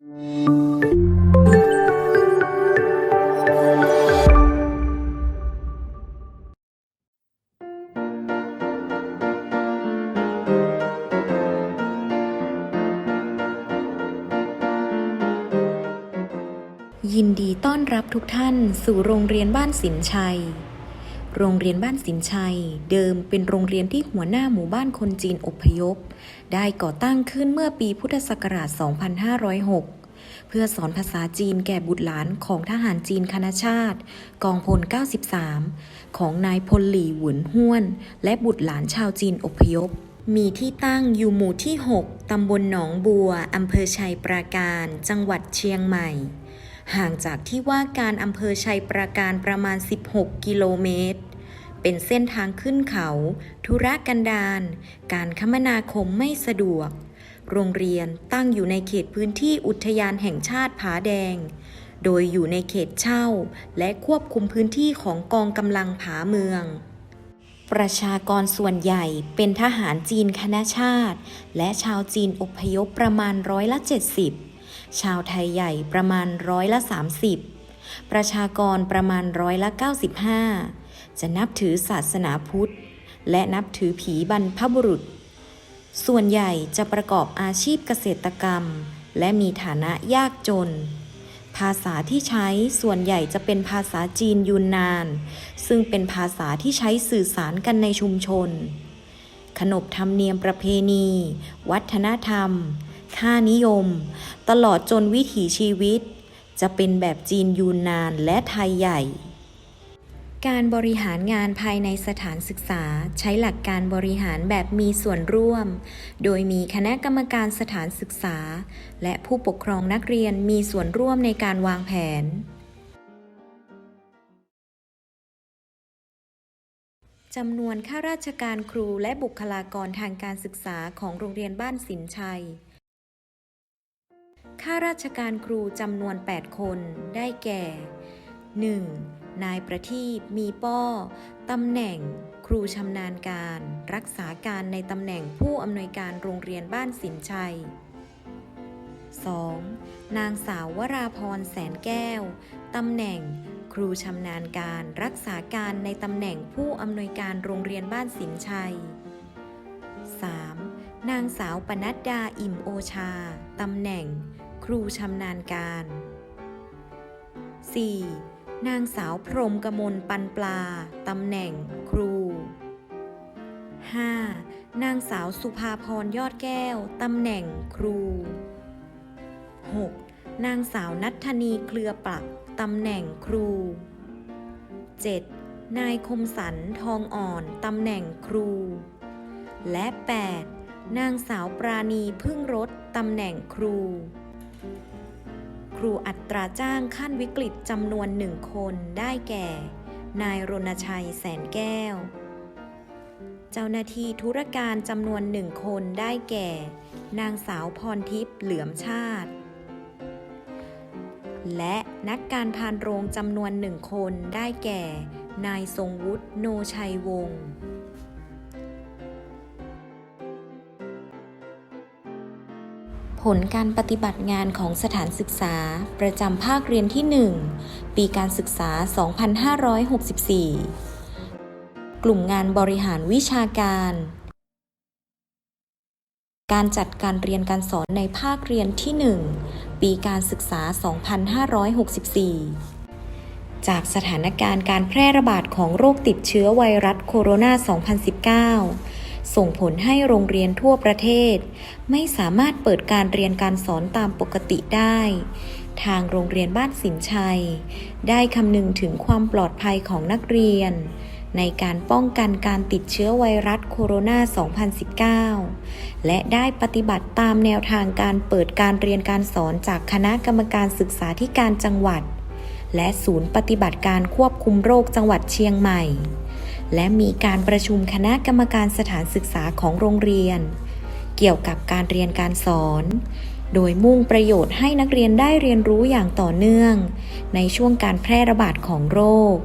ยินดีต้อนรับทุกท่านสู่โรงเรียนบ้านสินชัย โรงเรียนบ้านสินชัย เดิมเป็นโรงเรียนที่หัวหน้าหมู่บ้านคนจีนอพยพ ได้ก่อตั้งขึ้นเมื่อปีพุทธศักราช 2506 เพื่อสอนภาษาจีนแก่บุตรหลานของทหารจีนคณะชาติ กองพล 93 ของนายพลหลี่หวนห้วน และบุตรหลานชาวจีนอพยพ มีที่ตั้งอยู่หมู่ที่ 6 ตำบลหนองบัว อำเภอชัยปราการ จังหวัดเชียงใหม่ ห่างจากที่ว่าการอำเภอชัยปราการประมาณ 16 กิโลเมตร เป็นเส้นทางขึ้นเขา ธุรกันดารการคมนาคมไม่สะดวก โรงเรียนตั้งอยู่ในเขตพื้นที่อุทยานแห่งชาติผาแดง โดยอยู่ในเขตเช่า และควบคุมพื้นที่ของกองกำลังผาเมืองประชากรส่วนใหญ่เป็นทหารจีนคณะชาติ และชาวจีนอพยพประมาณร้อยละ 70 ชาวไทยใหญ่ประมาณร้อยละ 30 ประชากรประมาณร้อยละ 95 จะนับถือศาสนาพุทธ และนับถือผีบรรพบุรุษ ส่วนใหญ่จะประกอบอาชีพเกษตรกรรม และมีฐานะยากจน ภาษาที่ใช้ส่วนใหญ่จะเป็นภาษาจีนยูนนาน ซึ่งเป็นภาษาที่ใช้สื่อสารกันในชุมชน ขนบธรรมเนียมประเพณี วัฒนธรรม ค่านิยม ตลอดจนวิถีชีวิต จะเป็นแบบจีนยูนนานและไทยใหญ่ การบริหารงานภายในสถานศึกษาใช้หลักการบริหารแบบมีส่วนร่วม โดยมีคณะกรรมการสถานศึกษา และผู้ปกครองนักเรียนมีส่วนร่วมในการวางแผนจำนวนข้าราชการครูและบุคลากรทางการศึกษาของโรงเรียนบ้านสินชัย ข้าราชการครูจำนวน 8 คน ได้แก่ 1. นายประทีปมีป้อ ตำแหน่งครูชำนาญการ รักษาการในตำแหน่งผู้อำนวยการโรงเรียนบ้านสินชัย 2. นางสาววราพรแสนแก้ว ตำแหน่งครูชำนาญการรักษาการในตำแหน่งผู้อำนวยการโรงเรียนบ้านสินชัย 3. นางสาวปนัดดาอิ่มโอชา ตำแหน่ง รูชำนาญการ 4. นางสาวพรหมกมลปันปลา ตำแหน่งครู 5. นางสาวสุภาพรยอดแก้ว ตำแหน่งครู 6. นางสาวนัทธนีเครือปัก ตำแหน่งครู 7. นายคมสันทองอ่อน ตำแหน่งครู และ 8. นางสาวปราณีพึ่งรถ ตำแหน่งครู ครูอัตราจ้างขั้นวิกฤตจำนวนหนึ่งคนได้แก่ นายรณชัยแสนแก้ว เจ้าหน้าที่ธุรการจำนวนหนึ่งคนได้แก่ นางสาวพรทิพย์เหลือมชาติ และนักการพานโรงจำนวนหนึ่งคนได้แก่ นายทรงวุฒิโนชัยวงศ์ ผลการปฏิบัติงานของสถานศึกษาประจำภาคเรียนที่ 1 ปีการศึกษา 2564 กลุ่มงานบริหารวิชาการ การจัดการเรียนการสอนในภาคเรียนที่ 1 ปีการศึกษา 2564จากสถานการณ์การแพร่ระบาดของโรคติดเชื้อไวรัสโคโรนา 2019 ส่งผลให้โรงเรียนทั่วประเทศ ไม่สามารถเปิดการเรียนการสอนตามปกติได้ ทางโรงเรียนบ้านสินชัย ได้คำนึงถึงความปลอดภัยของนักเรียน ในการป้องกันการติดเชื้อไวรัสโคโรนา 2019 และได้ปฏิบัติตามแนวทางการเปิดการเรียนการสอนจากคณะกรรมการศึกษาธิการจังหวัด และศูนย์ปฏิบัติการควบคุมโรคจังหวัดเชียงใหม่ และมีการประชุมคณะกรรมการสถานศึกษาของโรงเรียน เกี่ยวกับการเรียนการสอน โดยมุ่งประโยชน์ให้นักเรียนได้เรียนรู้อย่างต่อเนื่อง ในช่วงการแพร่ระบาดของโรค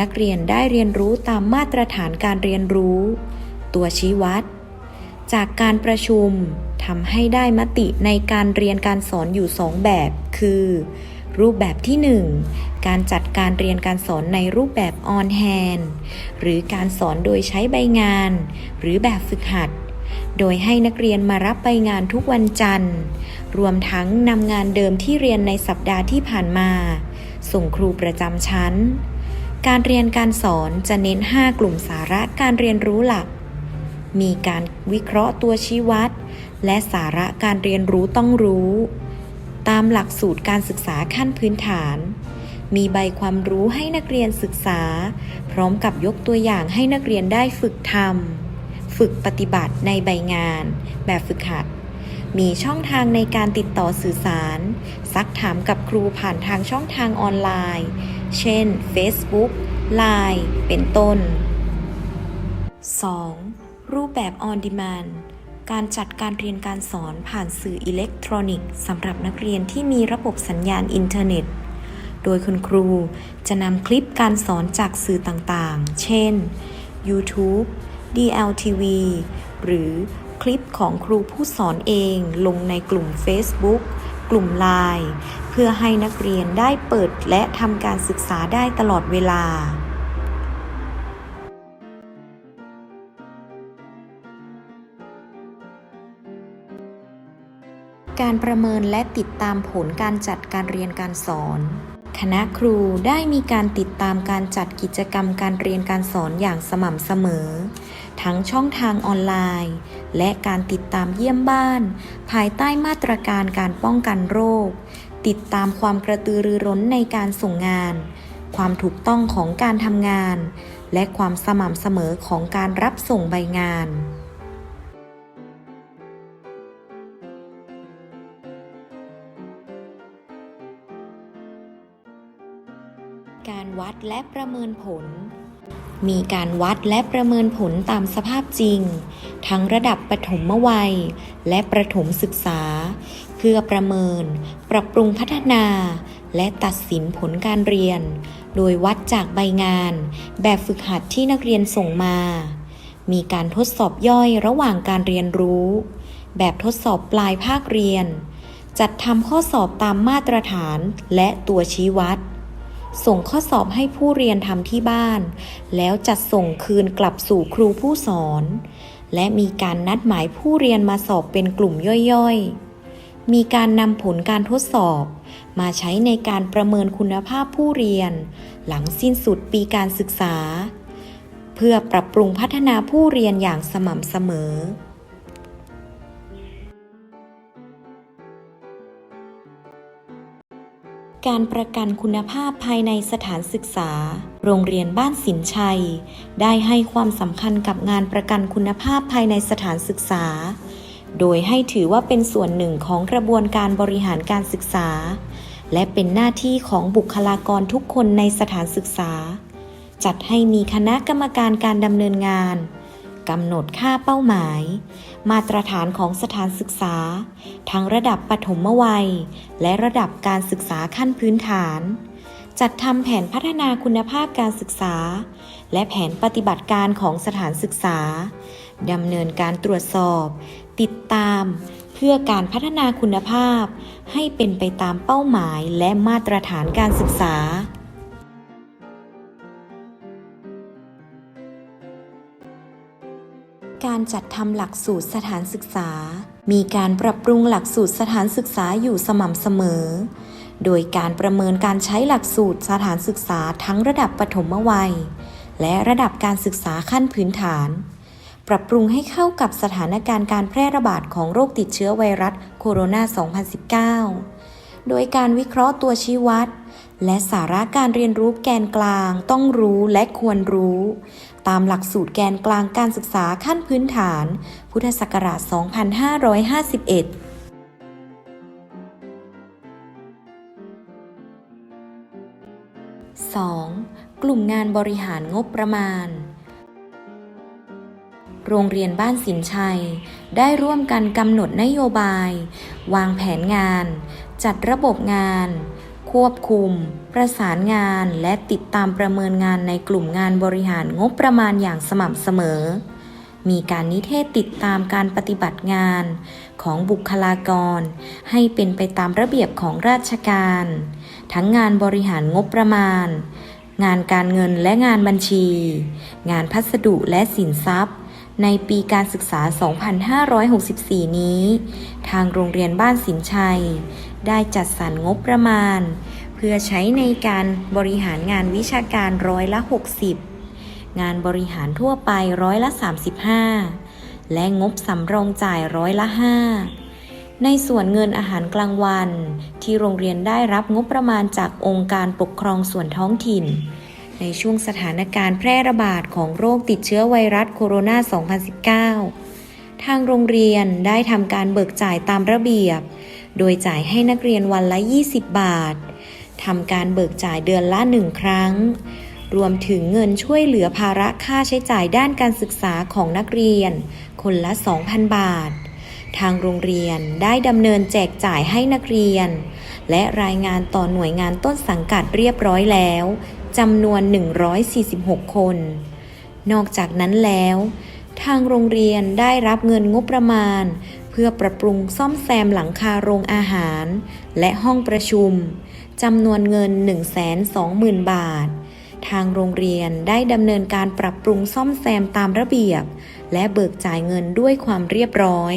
นักเรียนได้เรียนรู้ตามมาตรฐานการเรียนรู้ ตัวชี้วัด จากการประชุมทำให้ได้มติในการเรียนการสอนอยู่สองแบบ คือ รูปแบบที่ 1 การจัดการเรียนการสอนในรูปแบบออนแฮนหรือการสอนโดยใช้ใบงาน หรือแบบฝึกหัด โดยให้นักเรียนมารับใบงานทุกวันจันทร์ รวมทั้งนำงานเดิมที่เรียนในสัปดาห์ที่ผ่านมา ส่งครูประจำชั้น การเรียนการสอนจะเน้น 5 กลุ่มสาระการเรียนรู้หลัก มีการวิเคราะห์ตัวชี้วัด และสาระการเรียนรู้ต้องรู้ ตามหลักสูตรการศึกษาขั้นพื้นฐาน มีใบความรู้ให้นักเรียนศึกษา พร้อมกับยกตัวอย่างให้นักเรียนได้ฝึกทำฝึกปฏิบัติในใบงาน แบบฝึกหัด มีช่องทางในการติดต่อสื่อสาร ซักถามกับครูผ่านทางช่องทางออนไลน์ เช่น Facebook Line เป็นต้น 2. รูปแบบ On Demand การจัดการเรียนการสอนผ่านสื่ออิเล็กทรอนิกส์สำหรับนักเรียนที่มีระบบสัญญาณอินเทอร์เน็ต โดยคุณครูจะนำคลิปการสอนจากสื่อต่างๆ เช่น YouTube DLTV หรือคลิปของครูผู้สอนเองลงในกลุ่ม Facebook กลุ่ม Line เพื่อให้นักเรียนได้เปิดและทำการศึกษาได้ตลอดเวลา การประเมินและติดตามผลการจัดการเรียนการสอน คณะครูได้มีการติดตามการจัดกิจกรรมการเรียนการสอนอย่างสม่ำเสมอ ทั้งช่องทางออนไลน์ และการติดตามเยี่ยมบ้าน ภายใต้มาตรการการป้องกันโรค ติดตามความกระตือรือร้นในการส่งงาน ความถูกต้องของการทำงาน และความสม่ำเสมอของการรับส่งใบงาน วัดและประเมินผล มีการวัดและประเมินผลตามสภาพจริง ทั้งระดับปฐมวัย และประถมศึกษา เพื่อประเมิน ปรับปรุงพัฒนา และตัดสินผลการเรียน โดยวัดจากใบงาน แบบฝึกหัดที่นักเรียนส่งมา มีการทดสอบย่อยระหว่างการเรียนรู้ แบบทดสอบปลายภาคเรียนจัดทำข้อสอบตามมาตรฐานและตัวชี้วัด ส่งข้อสอบให้ผู้เรียนทำที่บ้าน แล้วจัดส่งคืนกลับสู่ครูผู้สอน และมีการนัดหมายผู้เรียนมาสอบเป็นกลุ่มย่อยๆ มีการนำผลการทดสอบ มาใช้ในการประเมินคุณภาพผู้เรียน หลังสิ้นสุดปีการศึกษา เพื่อปรับปรุงพัฒนาผู้เรียนอย่างสม่ำเสมอ การประกันคุณภาพภายในสถานศึกษา โรงเรียนบ้านสินชัย ได้ให้ความสำคัญกับงานประกันคุณภาพภายในสถานศึกษา โดยให้ถือว่าเป็นส่วนหนึ่งของกระบวนการบริหารการศึกษา และเป็นหน้าที่ของบุคลากรทุกคนในสถานศึกษา จัดให้มีคณะกรรมการการดำเนินงาน กำหนดค่าเป้าหมาย มาตรฐานของสถานศึกษา ทั้งระดับปฐมวัย และระดับการศึกษาขั้นพื้นฐาน จัดทำแผนพัฒนาคุณภาพการศึกษา และแผนปฏิบัติการของสถานศึกษาดำเนินการตรวจสอบ ติดตาม เพื่อการพัฒนาคุณภาพ ให้เป็นไปตามเป้าหมายและมาตรฐานการศึกษา การจัดทำหลักสูตรสถานศึกษา มีการปรับปรุงหลักสูตรสถานศึกษาอยู่สม่ำเสมอ โดยการประเมินการใช้หลักสูตรสถานศึกษาทั้งระดับปฐมวัย และระดับการศึกษาขั้นพื้นฐาน ปรับปรุงให้เข้ากับสถานการณ์การแพร่ระบาดของโรคติดเชื้อไวรัสโคโรนา 2019 โดยการวิเคราะห์ตัวชี้วัดและสาระการเรียนรู้แกนกลางต้องรู้และควรรู้ ตามหลักสูตรแกนกลางการศึกษาขั้นพื้นฐาน พุทธศักราช 2551 2. กลุ่มงานบริหารงบประมาณ โรงเรียนบ้านสินชัย ได้ร่วมกันกำหนดนโยบาย วางแผนงาน จัดระบบงาน ควบคุม ประสานงานและติดตามประเมินงานในกลุ่มงานบริหารงบประมาณอย่างสม่ำเสมอ มีการนิเทศติดตามการปฏิบัติงานของบุคลากร ให้เป็นไปตามระเบียบของราชการ ทั้งงานบริหารงบประมาณ งานการเงินและงานบัญชี งานพัสดุและสินทรัพย์ในปีการศึกษา 2564 นี้ ทางโรงเรียนบ้านสินชัย ได้จัดสรรงบประมาณ เพื่อใช้ในการบริหารงานวิชาการร้อยละ 60 งานบริหารทั่วไปร้อยละ 35 และงบสำรองจ่ายร้อยละ 5 ในส่วนเงินอาหารกลางวัน ที่โรงเรียนได้รับงบประมาณจากองค์การปกครองส่วนท้องถิ่น ในช่วงสถานการณ์แพร่ระบาดของโรคติดเชื้อไวรัสโคโรนา 2019ทางโรงเรียนได้ทำการเบิกจ่ายตามระเบียบ โดยจ่ายให้นักเรียนวันละ 20 บาท ทำการเบิกจ่ายเดือนละหนึ่งครั้ง รวมถึงเงินช่วยเหลือภาระค่าใช้จ่ายด้านการศึกษาของนักเรียน คนละ 2,000 บาท ทางโรงเรียนได้ดำเนินแจกจ่ายให้นักเรียน และรายงานต่อหน่วยงานต้นสังกัดเรียบร้อยแล้วจำนวน 146 คน นอกจากนั้นแล้ว ทางโรงเรียนได้รับเงินงบประมาณ พื่อปรับปรุงซ่อมแซมหลังคาโรงอาหาร และห้องประชุมจำนวนเงิน 120,000 บาท ทางโรงเรียนได้ดำเนินการปรับปรุงซ่อมแซมตามระเบียบ และเบิกจ่ายเงินด้วยความเรียบร้อย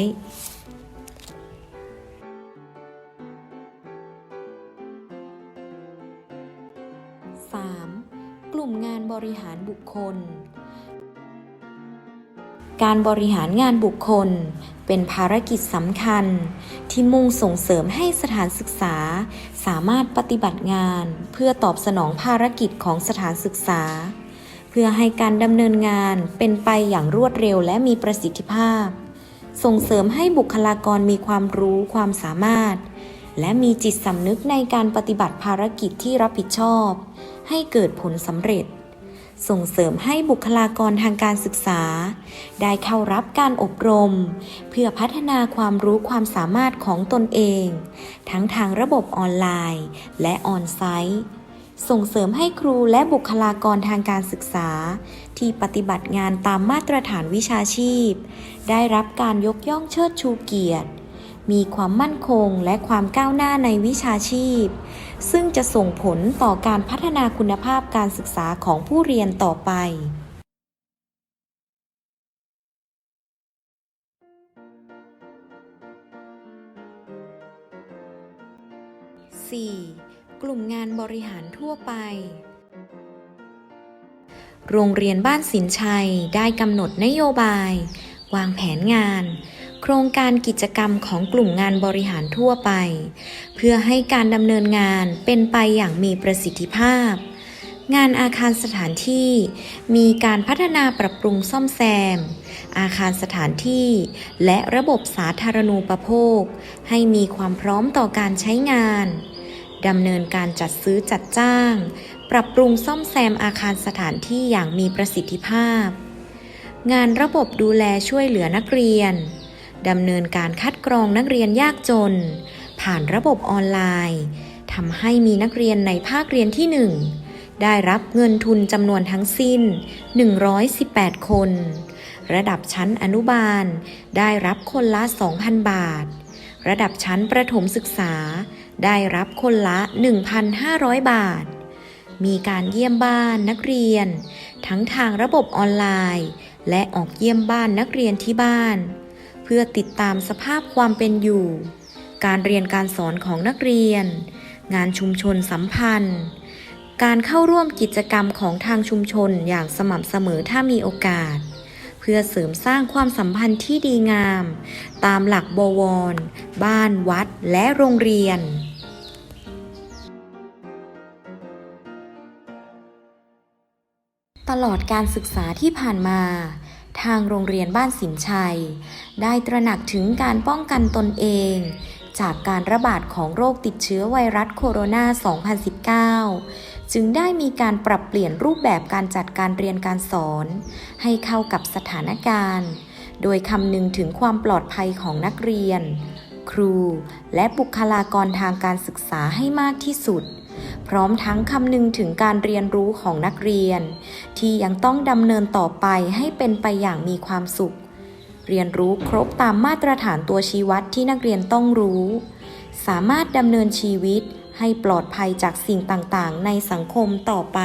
3. กลุ่มงานบริหารบุคคล การบริหารงานบุคคล เป็นภารกิจสำคัญ ที่มุ่งส่งเสริมให้สถานศึกษา สามารถปฏิบัติงาน เพื่อตอบสนองภารกิจของสถานศึกษา เพื่อให้การดำเนินงานเป็นไปอย่างรวดเร็วและมีประสิทธิภาพ ส่งเสริมให้บุคลากรมีความรู้ความสามารถ และมีจิตสำนึกในการปฏิบัติภารกิจที่รับผิดชอบ ให้เกิดผลสำเร็จ ส่งเสริมให้บุคลากรทางการศึกษา ได้เข้ารับการอบรม เพื่อพัฒนาความรู้ความสามารถของตนเอง ทั้งทางระบบออนไลน์ และออนไซต์ส่งเสริมให้ครูและบุคลากรทางการศึกษา ที่ปฏิบัติงานตามมาตรฐานวิชาชีพ ได้รับการยกย่องเชิดชูเกียรติ มีความมั่นคงและความก้าวหน้าในวิชาชีพ ซึ่งจะส่งผลต่อการพัฒนาคุณภาพการศึกษาของผู้เรียนต่อไป 4. กลุ่มงานบริหารทั่วไป โรงเรียนบ้านสินชัยได้กำหนดนโยบาย วางแผนงาน โครงการกิจกรรมของกลุ่มงานบริหารทั่วไป เพื่อให้การดำเนินงานเป็นไปอย่างมีประสิทธิภาพ งานอาคารสถานที่ มีการพัฒนาปรับปรุงซ่อมแซม อาคารสถานที่ และระบบสาธารณูปโภค ให้มีความพร้อมต่อการใช้งานดำเนินการจัดซื้อจัดจ้าง ปรับปรุงซ่อมแซมอาคารสถานที่อย่างมีประสิทธิภาพ งานระบบดูแลช่วยเหลือนักเรียน ดำเนินการคัดกรองนักเรียนยากจน ผ่านระบบออนไลน์ทำให้มีนักเรียนในภาคเรียนที่ 1 ได้รับเงินทุนจำนวนทั้งสิ้น 118 คน ระดับชั้นอนุบาล ได้รับคนละ 2,000 บาท ระดับชั้นประถมศึกษา ได้รับคนละ 1,500 บาท มีการเยี่ยมบ้านนักเรียน ทั้งทางระบบออนไลน์ และออกเยี่ยมบ้านนักเรียนที่บ้าน พื่อติดตามสภาพความเป็นอยู่ การเรียนการสอนของนักเรียน งานชุมชนสัมพันธ์ การเข้าร่วมกิจกรรมของทางชุมชนอย่างสม่ำเสมอถ้ามีโอกาส เพื่อเสริมสร้างความสัมพันธ์ที่ดีงาม ตามหลักบวร บ้านวัด และโรงเรียนตลอดการศึกษาที่ผ่านมา ทางโรงเรียนบ้านสินชัย ได้ตระหนักถึงการป้องกันตนเอง จากการระบาดของโรคติดเชื้อไวรัสโคโรนา 2019 จึงได้มีการปรับเปลี่ยนรูปแบบการจัดการเรียนการสอน ให้เข้ากับสถานการณ์ โดยคำนึงถึงความปลอดภัยของนักเรียน ครู และบุคลากรทางการศึกษาให้มากที่สุด พร้อมทั้งคำนึงถึงการเรียนรู้ของนักเรียน ที่ยังต้องดำเนินต่อไปให้เป็นไปอย่างมีความสุข เรียนรู้ครบตามมาตรฐานตัวชี้วัดที่นักเรียนต้องรู้ สามารถดำเนินชีวิตให้ปลอดภัยจากสิ่งต่างๆ ในสังคมต่อไป